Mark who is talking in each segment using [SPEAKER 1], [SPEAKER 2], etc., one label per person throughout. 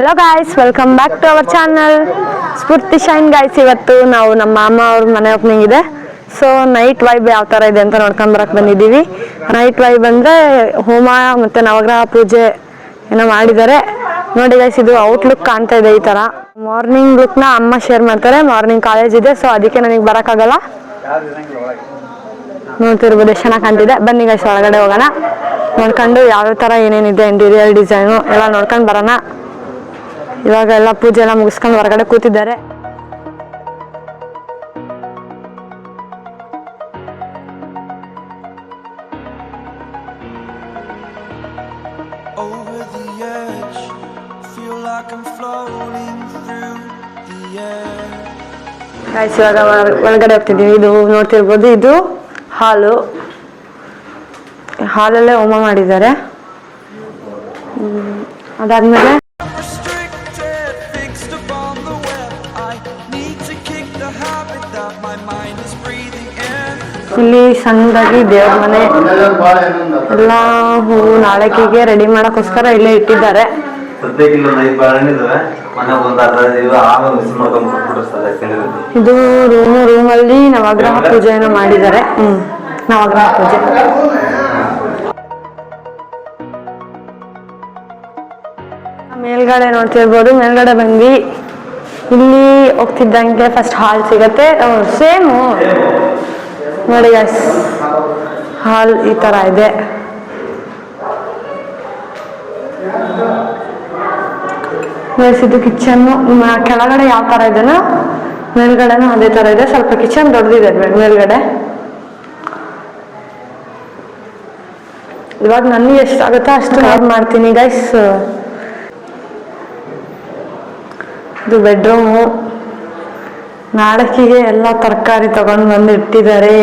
[SPEAKER 1] Hello guys welcome back to our channel Spoorthi shine guys ಇವತ್ತು ನಾವು ನಮ್ಮ ಮಾಮ ಅವ್ರ ಮನೆ ಓಪನಿಂಗ್ ಇದೆ. ಸೊ ನೈಟ್ ವೈಬ್ ಯಾವ ಥರ ಇದೆ ಅಂತ ನೋಡ್ಕೊಂಡ್ ಬರಕ್ ಬಂದಿದ್ದೀವಿ. ನೈಟ್ ವೈಬ್ ಅಂದರೆ ಹೋಮ ಮತ್ತೆ ನವಗ್ರಹ ಪೂಜೆ ಏನೋ ಮಾಡಿದ್ದಾರೆ. ನೋಡಿ ಗಾಯ್ಸ್ ಇದು ಔಟ್ಲುಕ್ ಕಾಣ್ತಾ ಇದೆ ಈ ತರ. ಮಾರ್ನಿಂಗ್ ಲುಕ್ನ ಅಮ್ಮ ಶೇರ್ ಮಾಡ್ತಾರೆ. ಮಾರ್ನಿಂಗ್ ಕಾಲೇಜ್ ಇದೆ ಸೊ ಅದಕ್ಕೆ ನನಗೆ ಬರೋಕ್ಕಾಗಲ್ಲ. ನೋಡ್ತಿರ್ಬೋದು ಎಷ್ಟು ಚೆನ್ನಾಗಿ ಕಾಣ್ತಿದೆ. ಬನ್ನಿ ಗಾಯ್ಸ್ ಒಳಗಡೆ ಹೋಗೋಣ. ನೋಡ್ಕೊಂಡು ಯಾವ ಥರ ಏನೇನಿದೆ ಇಂಟೀರಿಯರ್ ಡಿಸೈನು ಎಲ್ಲ ನೋಡ್ಕೊಂಡು ಬರೋಣ. ಇವಾಗ ಎಲ್ಲ ಪೂಜೆ ಎಲ್ಲ ಮುಗಿಸ್ಕೊಂಡು ಹೊರಗಡೆ ಕೂತಿದ್ದಾರೆ. ಗಾಯ್ಸ್ ಇವಾಗ ಒಳಗಡೆ ಹೋಗ್ತಿದ್ದೀವಿ. ಇದು ನೋಡ್ತಿರ್ಬೋದು. ಇದು ಹಾಲು. ಹಾಲಲ್ಲೇ ಹೋಮ ಮಾಡಿದ್ದಾರೆ. ಅದಾದ್ಮೇಲೆ ಇಲ್ಲಿ ಸಣ್ಣದಾಗಿ ದೇವ್ರ ಮನೆ. ಎಲ್ಲ ಹೂವು ನಾಳೆಕಿಗೆ ರೆಡಿ ಮಾಡೋಕ್ಕೋಸ್ಕರ ಇಲ್ಲೇ ಇಟ್ಟಿದ್ದಾರೆ.
[SPEAKER 2] ಇದು
[SPEAKER 1] ರೂಮ್ ರೂಮ್ ಅಲ್ಲಿ ನವಗ್ರಹ ಪೂಜೆಯನ್ನು ಮಾಡಿದ್ದಾರೆ. ಹ್ಮ್, ನವಗ್ರಹ ಪೂಜೆ. ಮೇಲ್ಗಡೆ ನೋಡ್ತಿರ್ಬೋದು, ಮೇಲ್ಗಡೆ ಬಂದ್ವಿ. ಇಲ್ಲಿ ಹೋಗ್ತಿದ್ದಂಗೆ ಫಸ್ಟ್ ಹಾಲ್ ಸಿಗತ್ತೆ. ಸೇಮು ನೋಡಿ ಗಾಯ್ಸ್ ಹಾಲ್ ಈ ತರ ಇದೆ. ಗೈಸ್ ಇದು ಕಿಚನ್ನು ಕೆಳಗಡೆ ಯಾವ ತರ ಇದೆನೋ, ಮೇಲ್ಗಡೆನೂ ಅದೇ ತರ ಇದೆ. ಸ್ವಲ್ಪ ಕಿಚನ್ ದೊಡ್ಡದಿದೆ ಮೇಲ್ಗಡೆ? ಇವಾಗ ನನಗೆ ಎಷ್ಟಾಗುತ್ತೋ ಅಷ್ಟು ಕವರ್ ಮಾಡ್ತೀನಿ ಗೈಸ್ ಇದು ಬೆಡ್ರೂಮು ನಾಳಕಿಗೆ ಎಲ್ಲ ತರಕಾರಿ ತಗೊಂಡು ಬಂದು ಇಟ್ಟಿದ್ದಾರೆ.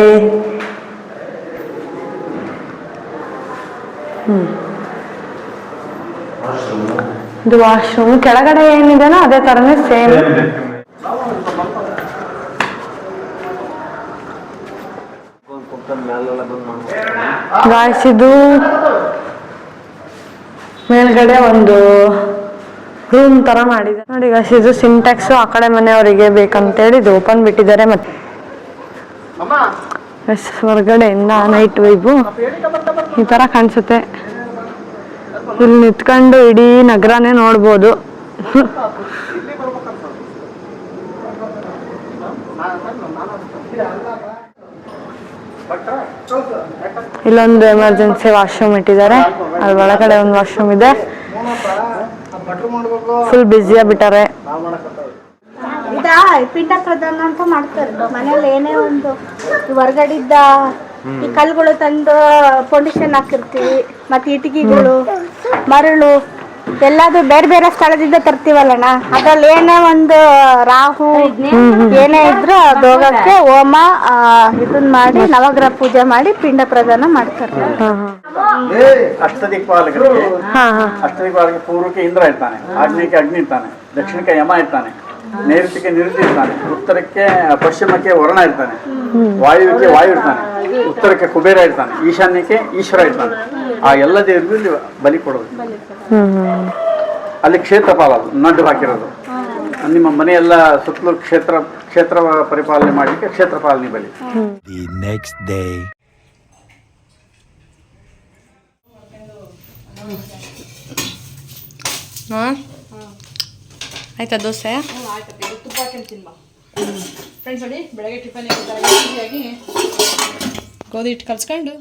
[SPEAKER 1] ಇದು ವಾಶ್ರೂಮ್. ಕೆಳಗಡೆ ಏನಿದೆನೋ ಅದೇ ತರನೇ ಸೇಮ್. ಗಾಯಿಸಿದ್ದು ಮೇಲ್ಗಡೆ ಒಂದು ರೂಮ್ ತರ ಮಾಡಿದೆ. ನೋಡಿ ಗಾಯ್ಸ್ ಇದು ಸಿಂಟ್ಯಾಕ್ಸ್ ಆ ಕಡೆ ಮನೆಯವರಿಗೆ ಬೇಕಂತೇಳಿ ಇದು ಓಪನ್ ಬಿಟ್ಟಿದ್ದಾರೆ ಮತ್ತೆ. Guys, ಹೊರಗಡೆಯಿಂದ ನೈಟ್ ವೈಬು ಈ ತರ ಕಾಣಿಸುತ್ತೆ. ಇಲ್ಲಿ ನಿಂತ್ಕೊಂಡು ಇಡೀ ನಗರನೇ ನೋಡ್ಬೋದು. ಇಲ್ಲೊಂದು ಎಮರ್ಜೆನ್ಸಿ ವಾಶ್ರೂಮ್ ಇಟ್ಟಿದ್ದಾರೆ. ಅಲ್ಲಿ ಒಳಗಡೆ ಒಂದು ವಾಶ್ರೂಮ್ ಇದೆ. ಫುಲ್ ಬ್ಯುಸಿ ಆಗ್ಬಿಟ್ಟಾರೆ.
[SPEAKER 3] ಇದಾ ಪಿಂಡ ಪ್ರಧಾನ ಅಂತ ಮಾಡ್ತಾರೆ. ಮನೇಲಿ ಏನೇ ಒಂದು ಈ ಹೊರ್ಗಡಿದ್ದ ಈ ಕಲ್ಗಳು ತಂದು ಫೌಂಡೇಶನ್ ಹಾಕಿರ್ತೀವಿ ಮತ್ತೆ ಇಟ್ಟಿಗೆಗಳು ಮರಳು. ಎಲ್ಲಾದ್ರು ಬೇರೆ ಬೇರೆ ಸ್ಥಳದಿಂದ ತರ್ತೀವಲ್ಲಣ್ಣ? ಅದ್ರಲ್ಲಿ ಏನೇ ಒಂದು ರಾಹು ಏನೇ ಇದ್ರು ಅದು ಹೋಗಕ್ಕೆ ಹೋಮ ಆ, ಇದನ್ ಮಾಡಿ ನವಗ್ರಹ ಪೂಜೆ ಮಾಡಿ ಪಿಂಡ ಪ್ರದಾನ ಮಾಡ್ತಾರೆ.
[SPEAKER 4] ಅಷ್ಟದಿಕ್ಪಾಲಕರಿಗೆ
[SPEAKER 1] ಹಾ ಹಾ
[SPEAKER 4] ಅಷ್ಟದಿಕ್ಪಾಲಕ ಪೂರ್ವಕ್ಕೆ ಇಂದ್ರ ಇರ್ತಾನೆ. ಆಗ್ನೇಯಕ್ಕೆ ಅಗ್ನಿ ಇರ್ತಾನೆ. ದಕ್ಷಿಣಕ್ಕೆ ಯಮ ಇರ್ತಾನೆ. ನೈಋತ್ಯಕ್ಕೆ ನಿರುತಿ ಇರ್ತಾನೆ. ಉತ್ತರಕ್ಕೆ ಪಶ್ಚಿಮಕ್ಕೆ ವರ್ಣ ಇರ್ತಾನೆ. ವಾಯುವಿಗೆ ವಾಯು ಇರ್ತಾನೆ. ಉತ್ತರಕ್ಕೆ ಕುಬೇರ ಇರ್ತಾನೆ. ಈಶಾನ್ಯಕ್ಕೆ ಈಶ್ವರ ಇರ್ತಾನೆ. ಆ ಎಲ್ಲ ದೇವರಿಗೂ ಇಲ್ಲಿ ಬಲಿ ಕೊಡೋದು. ಅಲ್ಲಿ ಕ್ಷೇತ್ರಪಾಲ ಅದು ನಡ್ಡು ಹಾಕಿರೋದು. ನಿಮ್ಮ ಮನೆಯೆಲ್ಲ ಸುತ್ತಲೂ ಕ್ಷೇತ್ರ ಕ್ಷೇತ್ರ ಪರಿಪಾಲನೆ ಮಾಡಲಿಕ್ಕೆ ಕ್ಷೇತ್ರಪಾಲನೆ ಬಲಿ.
[SPEAKER 5] Next day day.
[SPEAKER 1] ಆಯ್ತಾ ದೋಸೆ?
[SPEAKER 6] ಫ್ರೆಂಡ್ಸ್ ನೋಡಿ ಬೆಳಗ್ಗೆ ಟಿಫನ್ ಈಸಿಯಾಗಿ ಗೋಧಿ ಹಿಟ್ಟು ಕಲ್ಸ್ಕೊಂಡು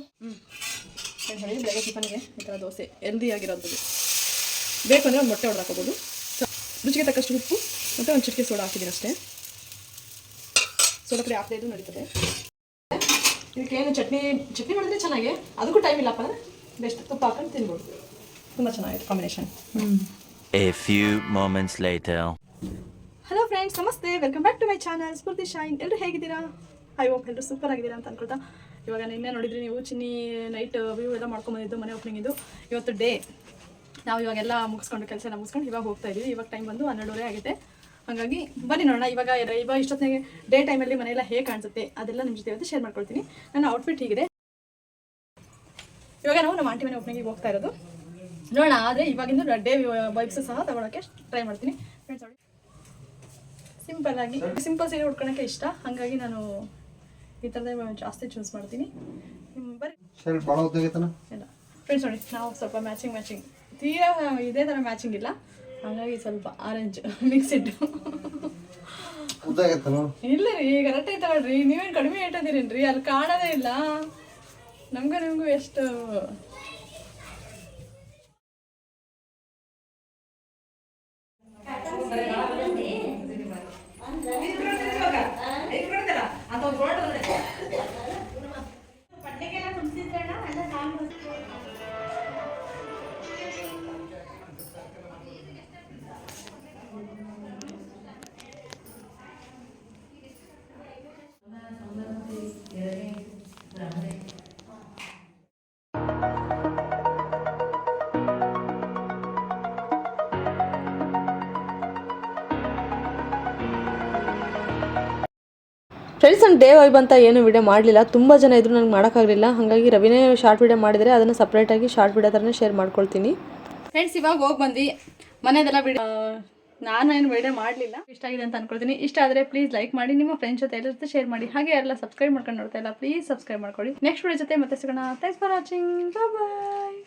[SPEAKER 6] ಫ್ರೆಂಡ್ಸ್ ನೋಡಿ ಬೆಳಗ್ಗೆ ಟಿಫನ್ಗೆ ಈ ಥರ ದೋಸೆ ಹೆಲ್ದಿ ಆಗಿರೋದು. ಬೇಕು ಅಂದರೆ ಒಂದು ಮೊಟ್ಟೆ ಹೊಡೆದು ಹಾಕೋಬೋದು ಸೊ ರುಚಿಗೆ ತಕ್ಕಷ್ಟು ಉಪ್ಪು ಮತ್ತು ಒಂದು ಚಿಟಿಕೆ ಸೋಡಾ ಹಾಕಿದ್ದೀನಿ ಅಷ್ಟೇ. ಸೋಡಾ ಪುಡಿ ಹಾಕದೇ ಇದು ನಡೀತದೆ. ಇದಕ್ಕೇನು ಚಟ್ನಿ ಚಟ್ನಿ ಮಾಡಿದ್ರೆ ಚೆನ್ನಾಗಿ. ಅದಕ್ಕೂ ಟೈಮ್ ಇಲ್ಲಪ್ಪ ಅಂದರೆ ಬೆಸ್ಟ್ ತುಪ್ಪ ಹಾಕೊಂಡು ತಿನ್ಬೋದು. ತುಂಬ ಚೆನ್ನಾಗಿದೆ combination
[SPEAKER 7] A few moments later.
[SPEAKER 6] Hello friends ನಮಸ್ತೆ. Welcome back to my channel Spoorthi shine ಎಲ್ಲರೂ ಹೇಗಿದ್ದೀರಾ? ಐ ಹೋಪ್ ಎಲ್ಲರೂ ಸೂಪರ್ ಆಗಿದ್ದೀರಾ ಅಂತ ಅನ್ಕೊಳ್ತಾ. ಇವಾಗ ನಿನ್ನೆ ನೋಡಿದ್ರಿ ನೀವು ಚಿನ್ನಿ ನೈಟ್ ವ್ಯೂ ಎಲ್ಲ ಮಾಡ್ಕೊಂಬಂದಿದ್ದು ಮನೆ ಓಪನಿಂಗ್ ಇದು. ಇವತ್ತು ಡೇ ನಾವು ಇವಾಗೆಲ್ಲ ಮುಗಿಸ್ಕೊಂಡು, ಕೆಲಸ ಎಲ್ಲ ಮುಗಿಸ್ಕೊಂಡು ಇವಾಗ ಹೋಗ್ತಾ ಇದೀವಿ. ಇವಾಗ ಟೈಮ್ ಬಂದು ಹನ್ನೆರಡುವರೆ ಆಗುತ್ತೆ. ಹಾಗಾಗಿ ಬನ್ನಿ ನೋಡೋಣ. ಇವಾಗ ಇವಾಗ ಇಷ್ಟೊತ್ತಿಗೆ ಡೇ ಟೈಮಲ್ಲಿ ಮನೆಯೆಲ್ಲ ಹೇಗೆ ಕಾಣಿಸುತ್ತೆ ಅದೆಲ್ಲ ನಿಮ್ಮ ಜೊತೆ ಇವತ್ತು ಶೇರ್ ಮಾಡ್ಕೊಳ್ತೀನಿ. ನನ್ನ ಔಟ್ಫಿಟ್ ಹೀಗಿದೆ. ಇವಾಗ ನಾವು ನಮ್ಮ ಆಂಟಿ ಮನೆ ಓಪನಿಂಗಿಗೆ ಹೋಗ್ತಾ ಇರೋದು. ನೋಡೋಣ ಆದರೆ ಇವಾಗಿಂದ ಡೇ ವೈಬ್ಸ್ ಸಹ ತಗೊಳಕ್ಕೆ ಟ್ರೈ ಮಾಡ್ತೀನಿ. ಫ್ರೆಂಡ್ಸ್ ನೋಡಿ. ಸಿಂಪಲ್ ಆಗಿ ಸಿಂಪಲ್ ಸೀರೆ ಉಟ್ಕೊಳಕ್ಕೆ ಇಷ್ಟ. ಹಾಗಾಗಿ ನಾನು ಈ ಥರದೇ ಜಾಸ್ತಿ ಚೂಸ್ ಮಾಡ್ತೀನಿ. ಬರ್ರಿ ಇಲ್ಲ. ಫ್ರೆಂಡ್ಸ್ ನೋಡಿ ನಾವು ಸ್ವಲ್ಪ ಮ್ಯಾಚಿಂಗ್ ಮ್ಯಾಚಿಂಗ್ ತೀರಾ ಇದೇ ಥರ ಮ್ಯಾಚಿಂಗ್ ಇಲ್ಲ. ಹಾಗಾಗಿ ಸ್ವಲ್ಪ ಆರೆಂಜ್ ಮಿಕ್ಸ್
[SPEAKER 8] ಇಟ್ಟು.
[SPEAKER 6] ಇಲ್ಲ ರೀ ಕರೆಕ್ಟ್ ಐತೆ ತಗೊಳ್ರಿ ನೀವೇನು ಕಡಿಮೆ ಇಟ್ಟಿದ್ದೀರೇನ್ರಿ ಅಲ್ಲಿ ಕಾಣೋದೇ ಇಲ್ಲ. ನಮಗೂ ನಿಮಗೂ ಎಷ್ಟು ಫ್ರೆಂಡ್ಸ್ ನಾನು ಡೇ ವೈಬ್ ಅಂತ ಏನು ವಿಡಿಯೋ ಮಾಡಲಿಲ್ಲ. ತುಂಬ ಜನ ಇದ್ರು ನನಗೆ ಮಾಡೋಕ್ಕಾಗಲಿಲ್ಲ. ಹಾಗಾಗಿ ರವಿನೇ ಶಾರ್ಟ್ ವಿಡಿಯೋ ಮಾಡಿದರೆ ಅದನ್ನು ಸಪ್ರೇಟಾಗಿ ಶಾರ್ಟ್ ವಿಡಿಯೋ ಥರನೇ ಶೇರ್ ಮಾಡ್ಕೊಳ್ತೀನಿ. ಫ್ರೆಂಡ್ಸ್ ಇವಾಗ ಹೋಗಿ ಬಂದು ಮನೆಯದೆಲ್ಲ ವಿಡಿಯೋ ನಾನು ಏನು ವಿಡಿಯೋ ಮಾಡಲಿಲ್ಲ. ಇಷ್ಟ ಆಗಿದೆ ಅಂತ ಅನ್ಕೊಳ್ತೀನಿ. ಇಷ್ಟ ಆದರೆ ಪ್ಲೀಸ್ ಲೈಕ್ ಮಾಡಿ, ನಿಮ್ಮ ಫ್ರೆಂಡ್ಸ್ ಜೊತೆ ಎಲ್ಲರ ಜೊತೆ ಶೇರ್ ಮಾಡಿ. ಹಾಗೆ ಎಲ್ಲ ಸಬ್ಸ್ಕ್ರೈಬ್ ಮಾಡ್ಕೊಂಡು ನೋಡ್ತಾ ಇಲ್ಲ ಪ್ಲೀಸ್ ಸಬ್ಸ್ಕ್ರೈಬ್ ಮಾಡ್ಕೊಳ್ಳಿ. ನೆಕ್ಸ್ಟ್ ವಿಡಿಯೋ ಜೊತೆ ಮತ್ತೆ ಸಿಗೋಣ. Thanks for watching bye